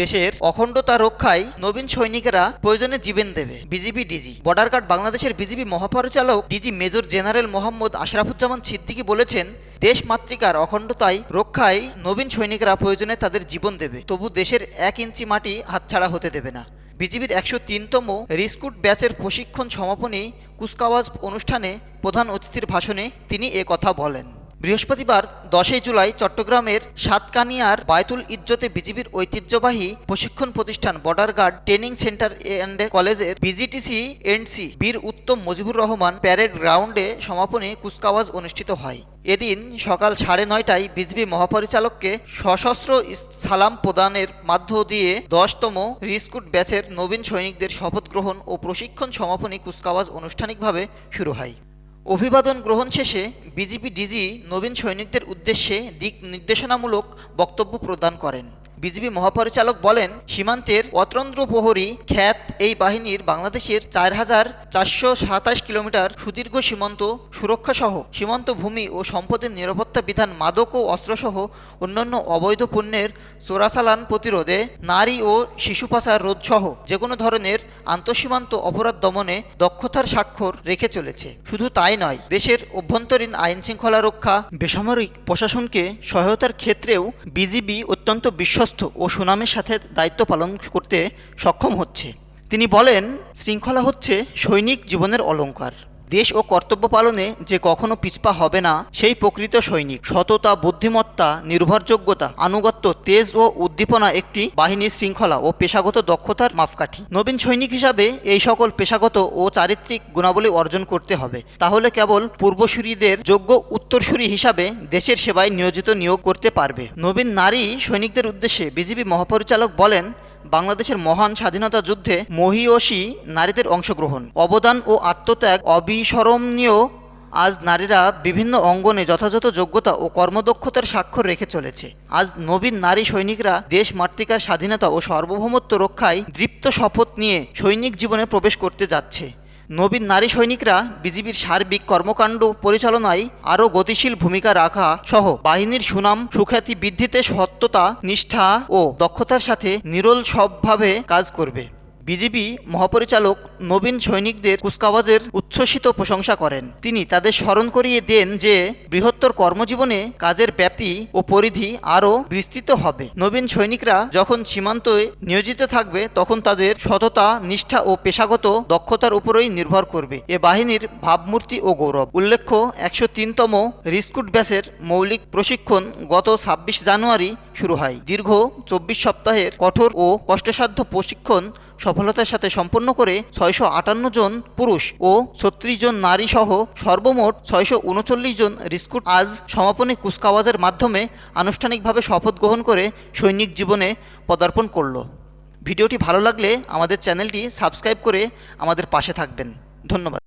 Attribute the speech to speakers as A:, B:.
A: দেশের অখণ্ডতা রক্ষায় নবীন সৈনিকেরা প্রয়োজনে জীবন দেবে। BGB DG. বর্ডার গার্ড বাংলাদেশের বিজিবি মহাপরিচালক DG major general Mohammad Ashrafuzzaman Siddiqui বলেছেন, দেশ মাতৃকার অখণ্ডতায় রক্ষায় নবীন সৈনিকরা প্রয়োজনে তাদের জীবন দেবে। তবু দেশের এক ইঞ্চি মাটি হাতছাড়া হতে দেবে না। বিজিবির একশো তিনতম রিস্কুট ব্যাচের প্রশিক্ষণ সমাপনী কুচকাওয়াজ অনুষ্ঠানে প্রধান অতিথির ভাষণে তিনি এ কথা বলেন। বৃহস্পতিবার দশই জুলাই চট্টগ্রামের সাতকানিয়ার বায়তুল ইজ্জতে বিজিবির ঐতিহ্যবাহী প্রশিক্ষণ প্রতিষ্ঠান border guard training centre and কলেজের বিজিটিসি এন্ডসি বীর উত্তম মুজিবুর রহমান প্যারেড গ্রাউন্ডে সমাপনী কুচকাওয়াজ অনুষ্ঠিত হয়। এদিন সকাল সাড়ে নয়টায় বিজিবি মহাপরিচালককে সশস্ত্র সালাম প্রদানের মাধ্য দিয়ে দশতম রিস্কুট ব্যাচের নবীন সৈনিকদের শপথ গ্রহণ ও প্রশিক্ষণ সমাপনী কুচকাওয়াজ আনুষ্ঠানিকভাবে শুরু হয়। অভিবাদন গ্রহণ শেষে বিজেপি ডিজি নবীন সৈনিকদের উদ্দেশ্যে দিক নির্দেশনামূলক বক্তব্য প্রদান করেন। বিজেপি মহাপরিচালক বলেন, সীমান্তের অতন্দ্র প্রহরী খ্যাত এই বাহিনীর বাংলাদেশের চার হাজার চারশো সাতাশ কিলোমিটার সুদীর্ঘ সীমান্ত সুরক্ষাসহ সীমান্ত ভূমি ও সম্পদের নিরাপত্তা বিধান মাদক ও অস্ত্রসহ অন্যান্য অবৈধ পণ্যের চোরাচালান প্রতিরোধে নারী ও শিশু পাচার রোধসহ যে কোনো ধরনের আন্তঃসীমান্ত অপরাধ দমনে দক্ষতার স্বাক্ষর রেখে চলেছে। শুধু তাই নয়, দেশের অভ্যন্তরীণ আইন শৃঙ্খলা রক্ষা, বেসামরিক প্রশাসনকে সহায়তার ক্ষেত্রেও বিজিবি অত্যন্ত বিশ্বস্ত ও সুনামের সাথে দায়িত্ব পালন করতে সক্ষম হচ্ছে। তিনি বলেন, শৃঙ্খলা হচ্ছে সৈনিক জীবনের অলংকার দেশ ও কর্তব্য পালনে যে কখনো পিছপা হবে না, সেই প্রকৃত সৈনিক। সততা, বুদ্ধিমত্তা, নির্ভরযোগ্যতা, আনুগত্য, তেজ ও উদ্দীপনা একটি বাহিনীর শৃঙ্খলা ও পেশাগত দক্ষতার মাপকাঠি। নবীন সৈনিক হিসাবে এই সকল পেশাগত ও চারিত্রিক গুণাবলী অর্জন করতে হবে। তাহলে কেবল পূর্বসূরীদের যোগ্য উত্তরসূরি হিসাবে দেশের সেবায় নিয়োজিত নিয়োগ করতে পারবে। নবীন নারী সৈনিকদের উদ্দেশ্যে বিজিবি মহাপরিচালক বলেন বাংলাদেশের মহান স্বাধীনতা যুদ্ধে মহিয়সী নারীদের অংশগ্রহণ। অবদান ও আত্মত্যাগ অবিস্মরণীয়। আজ নারীরা বিভিন্ন অঙ্গনে যথাযথ যোগ্যতা ও কর্মদক্ষতার স্বাক্ষর রেখে চলেছে। আজ নবীন নারী সৈনিকরা দেশ মাতৃকার স্বাধীনতা ও সার্বভৌমত্ব রক্ষায় দৃপ্ত শপথ নিয়ে সৈনিক জীবনে প্রবেশ করতে যাচ্ছে। নবীন নারী সৈনিকরা বিজিবির সার্বিক কর্মকাণ্ড পরিচালনায় আরও গতিশীল ভূমিকা রাখা সহ বাহিনীর সুনাম, সুখ্যাতি বৃদ্ধিতে সত্যতা, নিষ্ঠা ও দক্ষতার সাথে নিরল সবভাবে কাজ করবে। বিজিবি মহাপরিচালক নবীন সৈনিকদের কুচকাওয়াজের উচ্ছ্বসিত প্রশংসা করেন। তিনি তাদের স্মরণ করিয়ে দেন যে, বৃহত্তর কর্মজীবনে কাজের ব্যাপ্তি ও পরিধি আরও বিস্তৃত হবে। নবীন সৈনিকরা যখন সীমান্তে নিয়োজিত থাকবে, তখন তাদের সততা, নিষ্ঠা ও পেশাগত দক্ষতার উপরই নির্ভর করবে। এ বাহিনীর ভাবমূর্তি ও গৌরব। উল্লেখ্য, একশো তিনতম রিস্কুট ব্যাচের মৌলিক প্রশিক্ষণ গত ছাব্বিশ জানুয়ারি শুরু হয়। দীর্ঘ চব্বিশ সপ্তাহের কঠোর ও কষ্টসাধ্য প্রশিক্ষণ সফলতার সাথে সম্পন্ন করে ছয়শো আটান্ন জন পুরুষ ও ছত্রিশ জন নারী সহ সর্বমোট ছয়শো উনচল্লিশ জন রিস্কুট আজ সমাপনী কুচকাওয়াজের মাধ্যমে আনুষ্ঠানিকভাবে শপথ গ্রহণ করে সৈনিক জীবনে পদার্পণ করল। ভিডিওটি ভালো লাগলে আমাদের চ্যানেলটি সাবস্ক্রাইব করে আমাদের পাশে থাকবেন। ধন্যবাদ।